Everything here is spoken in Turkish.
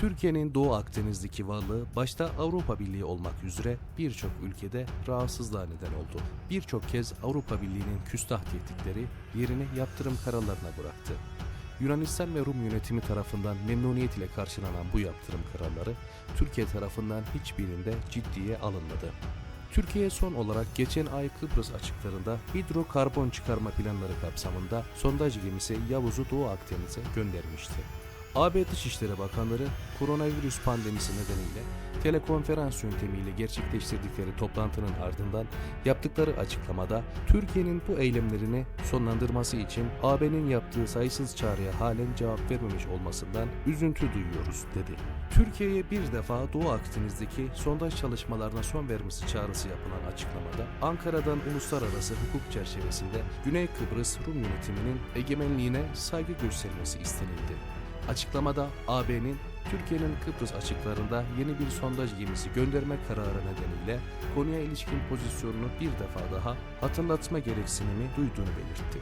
Türkiye'nin Doğu Akdeniz'deki varlığı başta Avrupa Birliği olmak üzere birçok ülkede rahatsızlığa neden oldu. Birçok kez Avrupa Birliği'nin küstah tehditleri yerini yaptırım kararlarına bıraktı. Yunanistan ve Rum yönetimi tarafından memnuniyet ile karşılanan bu yaptırım kararları Türkiye tarafından hiçbirinde ciddiye alınmadı. Türkiye son olarak geçen ay Kıbrıs açıklarında hidrokarbon çıkarma planları kapsamında sondaj gemisi Yavuz'u Doğu Akdeniz'e göndermişti. AB Dışişleri Bakanları koronavirüs pandemisi nedeniyle telekonferans yöntemiyle gerçekleştirdikleri toplantının ardından yaptıkları açıklamada Türkiye'nin bu eylemlerini sonlandırması için AB'nin yaptığı sayısız çağrıya halen cevap vermemiş olmasından üzüntü duyuyoruz dedi. Türkiye'ye bir defa Doğu Akdeniz'deki sondaj çalışmalarına son vermesi çağrısı yapılan açıklamada Ankara'dan uluslararası hukuk çerçevesinde Güney Kıbrıs Rum yönetiminin egemenliğine saygı göstermesi istenildi. Açıklamada AB'nin Türkiye'nin Kıbrıs açıklarında yeni bir sondaj gemisi gönderme kararı nedeniyle konuya ilişkin pozisyonunu bir defa daha hatırlatma gereksinimi duyduğunu belirtti.